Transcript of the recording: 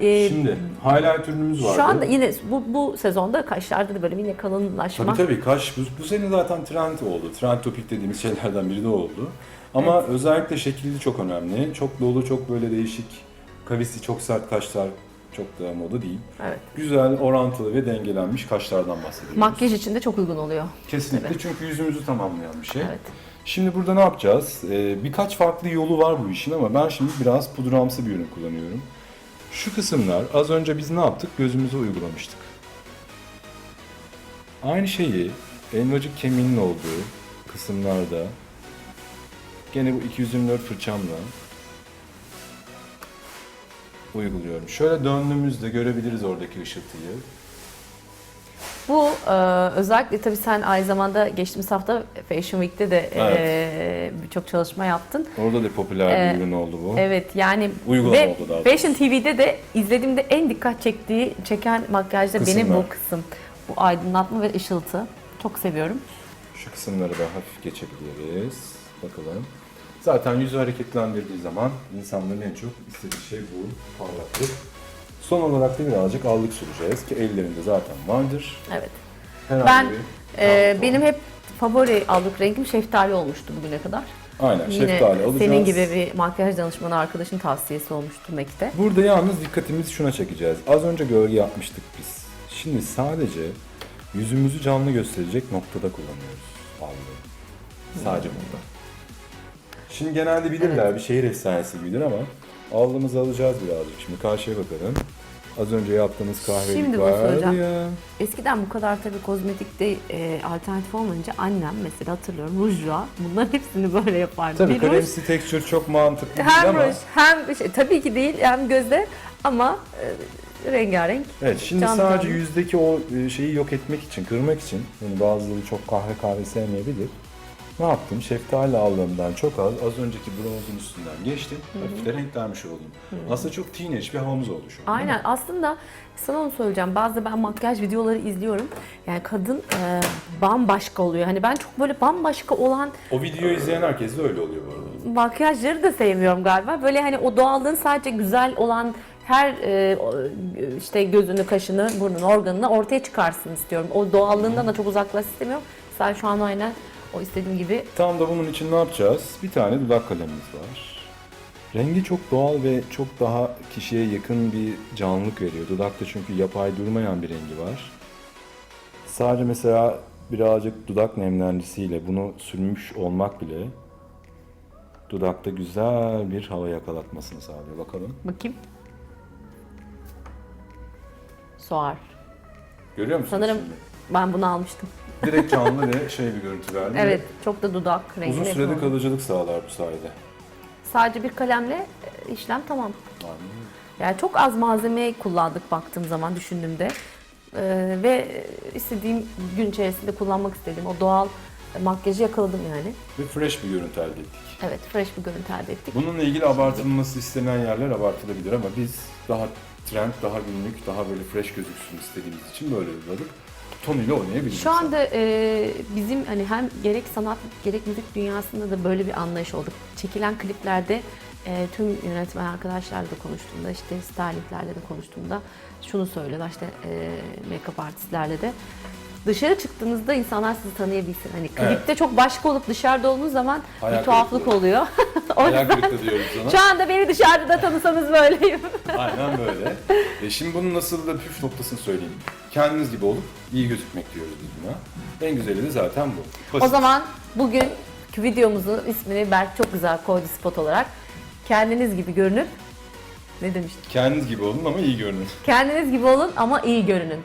Ee, Şimdi highlight ürünümüz vardı. şu anda yine bu, bu sezonda kaşlarda da böyle yine kalınlaşma. Tabii tabii kaş bu, bu sene zaten trend oldu. Trend topik dediğimiz şeylerden biri de oldu. Ama özellikle şekilli çok önemli. Çok dolu, çok böyle değişik, kavisli, çok sert kaşlar çok da moda değil. Evet. Güzel, orantılı ve dengelenmiş kaşlardan bahsediyoruz. Makyaj için de çok uygun oluyor. Kesinlikle Evet. çünkü yüzümüzü tamamlayan bir şey. Evet. Şimdi burada ne yapacağız? Ee, birkaç farklı yolu var bu işin ama ben şimdi biraz pudramsı bir ürün kullanıyorum. Şu kısımlar az önce biz ne yaptık? Gözümüze uygulamıştık. Aynı şeyi elmacık kemiğinin olduğu kısımlarda gene bu 224 fırçamla uyguluyorum. Şöyle döndüğümüzde görebiliriz oradaki ışıltıyı. Bu e, özellikle tabii sen aynı zamanda geçtiğimiz hafta Fashion Week'te de e, birçok çalışma yaptın. Orada da popüler bir Ee, ürün oldu bu. Evet yani Uygulama ve oldu daha. Fashion TV'de de izlediğimde en dikkat çektiği, çeken makyajda benim bu kısım. Bu aydınlatma ve ışıltı. Çok seviyorum. Şu kısımları da hafif geçebiliriz. Bakalım. Zaten yüzü hareketlendirdiği zaman insanların en çok istediği şey bu parlaklık. Son olarak da birazcık allık süreceğiz ki ellerinde zaten vardır. Evet. Herhangi Ben bir e, allık benim hep favori aldık rengim şeftali olmuştu bugüne kadar. Aynen Yine şeftali alacağız. senin gibi bir makyaj danışmanı arkadaşın tavsiyesi olmuştu Mac'te. Burada yalnız dikkatimizi şuna çekeceğiz. Az önce gölge yapmıştık biz. Şimdi sadece yüzümüzü canlı gösterecek noktada kullanıyoruz allığı. Sadece burada. Şimdi genelde bilirler bir şehir efsanesi gibidir ama allığımızı alacağız birazcık. Şimdi karşıya bakalım. Az önce yaptığımız kahvelik Şimdi bunu vardı soracağım. ya. Eskiden bu kadar tabii kozmetikte e, alternatif olmayınca annem mesela hatırlıyorum rujla bunların hepsini böyle yapardı. Tabii bir ruj kalemsi tekstür çok mantıklı değil hem ama. ruj hem şey, tabii ki değil hem gözde ama e, rengarenk. Evet şimdi Can sadece canlı. yüzdeki o e, şeyi yok etmek için, kırmak için yani bazıları çok kahve kahve sevmeyebilir. Ne yaptım? Şeftali aldığımdan çok az, az önceki bronzun üstünden geçtim. Hafif de renklenmiş oldum. Aslında çok teenage bir havamız oldu şu an. Aynen aslında sana onu söyleyeceğim. Bazı ben makyaj videoları izliyorum. Yani kadın e, bambaşka oluyor. Hani ben çok böyle bambaşka olan O videoyu izleyen herkes de öyle oluyor bu arada. makyajları da sevmiyorum galiba. Böyle hani o doğallığın sadece güzel olan her e, işte gözünü, kaşını, burnunu, organını ortaya çıkarsın istiyorum. O doğallığından da çok uzaklaş istemiyorum. Sen şu an aynen o istediğim gibi Tam da bunun için ne yapacağız? Bir tane dudak kalemimiz var. Rengi çok doğal ve çok daha kişiye yakın bir canlılık veriyor. Dudakta çünkü yapay durmayan bir rengi var. Sadece mesela birazcık dudak nemlendiriciyle bunu sürmüş olmak bile dudakta güzel bir hava yakalatmasını sağlıyor. Bakalım. bakayım. Soğar. Görüyor musunuz Sanırım şimdi? Ben bunu almıştım. Direkt canlı ve şey bir görüntü verdi. Evet, çok da dudak rengi. Uzun sürede oldu. kalıcılık sağlar bu sayede. Sadece bir kalemle e, işlem tamam. Aynen. Yani çok az malzeme kullandık baktığım zaman düşündüğümde. Ee, ve istediğim gün içerisinde kullanmak istediğim o doğal makyajı yakaladım yani. Ve fresh bir görüntü elde ettik. Evet, fresh bir görüntü elde ettik. Bununla ilgili abartılması istenen yerler abartılabilir ama biz daha trend, daha günlük, daha böyle fresh gözüksün istediğimiz için böyle uyguladık. Tonuyla oynayabiliriz. Şu anda e, bizim hani hem gerek sanat gerek müzik dünyasında da böyle bir anlayış olduk. Çekilen kliplerde e, tüm yönetmen arkadaşlarla da konuştuğumda işte stylinglerle de konuştuğumda şunu söylüyorlar işte e, make-up artistlerle de dışarı çıktığınızda insanlar sizi tanıyabilsin. Hani klipte Evet. çok başka olup dışarıda olduğunuz zaman Hayal bir tuhaflık kırıklığı. oluyor. o Hayal kırıklığı diyoruz ona. şu anda beni dışarıda da tanısanız böyleyim. Aynen böyle. E şimdi bunun nasıl da püf noktasını söyleyeyim. Kendiniz gibi olup iyi gözükmek diyoruz biz buna. En güzeli de zaten bu. O Basit. zaman bugün videomuzun ismini Berk çok güzel koydu spot olarak. Kendiniz gibi görünüp ne demiştik? Kendiniz gibi olun ama iyi görünün. Kendiniz gibi olun ama iyi görünün.